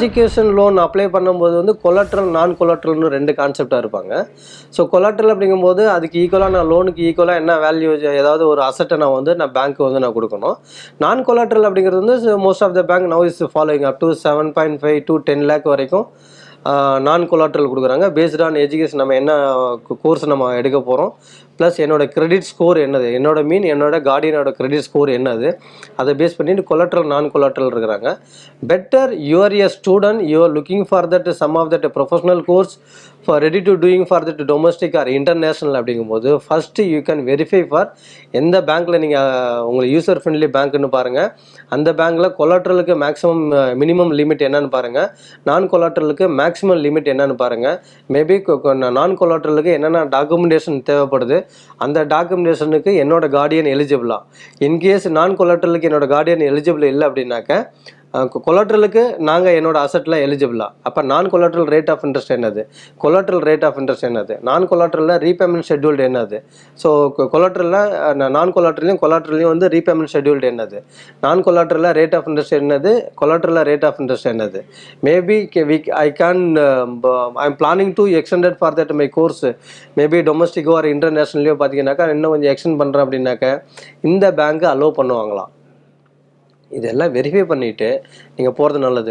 Education loan apply பண்ணும்போது வந்து collateral நான் கொலட்ரல்னு ரெண்டு கான்செப்டாக இருப்பாங்க. ஸோ கொலட்ரல் அப்படிங்கும்போது அதுக்கு ஈக்குவலாக நான் லோனுக்கு ஈக்குவலாக என்ன வேல்யூ ஏதாவது ஒரு அசட்டை நான் வந்து நான் பேங்க்கு வந்து நான் கொடுக்கணும். நான் கொலாட்ரல் அப்படிங்கிறது வந்து most of the bank now is following up to seven point five to ten lakh வரைக்கும் நான் கொலாட்ரல் கொடுக்குறாங்க. பேஸ்ட் ஆன் எஜுகேஷன் நம்ம என்ன கோர்ஸ் நம்ம எடுக்க போகிறோம் ப்ளஸ் என்னோட கிரெடிட் ஸ்கோர் என்னது? என்னோட மீன் என்னோட கார்டியனோட கிரெடிட் ஸ்கோர் என்னது? அதை பேஸ் பண்ணிட்டு கொலாட்ரல் நான் கொலாட்ரல் இருக்கிறாங்க. Better you are a student you are looking for that some of that professional course for ready to doing for that domestic or international அப்படிங்கும்போது first you can verify for எந்த பேங்க்கில் நீங்கள் உங்களுக்கு user friendly பேங்க்குன்னு பாருங்கள் அந்த பேங்க்கில் கொலாட்ரலுக்கு maximum minimum limit என்னன்னு பாருங்கள் நான் கொலாட்ரலுக்கு மேக்ஸிமம் லிமிட் என்னன்னு பாருங்கள் மேபி நான் கொலாட்ரலுக்கு என்னென்ன டாக்குமெண்டேஷன் தேவைப்படுது? அந்த டாக்குமெண்டேஷனுக்கு என்னோட கார்டியன் எலிஜிபிளா இன்கேஸ் நான் கொலட்டலுக்கு என்னோட கார்டியன் எலிஜிபிள் இல்லை அப்படின்னாக்க கொலாட்ரலுக்கு நாங்கள் என்னோட அசட்டில் எலிஜிபிளா அப்போ non collateral rate of interest என்னது? கொலாட்ரல் ரேட் ஆஃப் இன்ட்ரெஸ்ட் என்னது? நான் கொலாட்ரலில் ரீபேமெண்ட் ஷெட்யூல்டு என்னது ஸோ கொலாட்ரலில் நான் கொலாட்ரலையும் கொலாட்ரலையும் வந்து ரீபேமெண்ட் ஷெட்யூல்டு என்னது? நான் கொலாட்ரலில் ரேட் ஆஃப் இன்ட்ரெஸ்ட் என்னது? கொலாட்ரலில் ரேட் ஆஃப் இன்ட்ரெஸ்ட் என்னது? Maybe we I can I am planning to extended for that my course maybe டொமஸ்டிக்கோ or இன்டர்நேஷ்னல்லையோ பார்த்தீங்கன்னாக்கா இன்னும் கொஞ்சம் எக்ஸ்டெண்ட் பண்ணுறேன் அப்படின்னாக்க இந்த பேங்க்கு அலோவ் பண்ணுவாங்களாம். இதெல்லாம் வெரிஃபை பண்ணிவிட்டு நீங்கள் போகிறது நல்லது.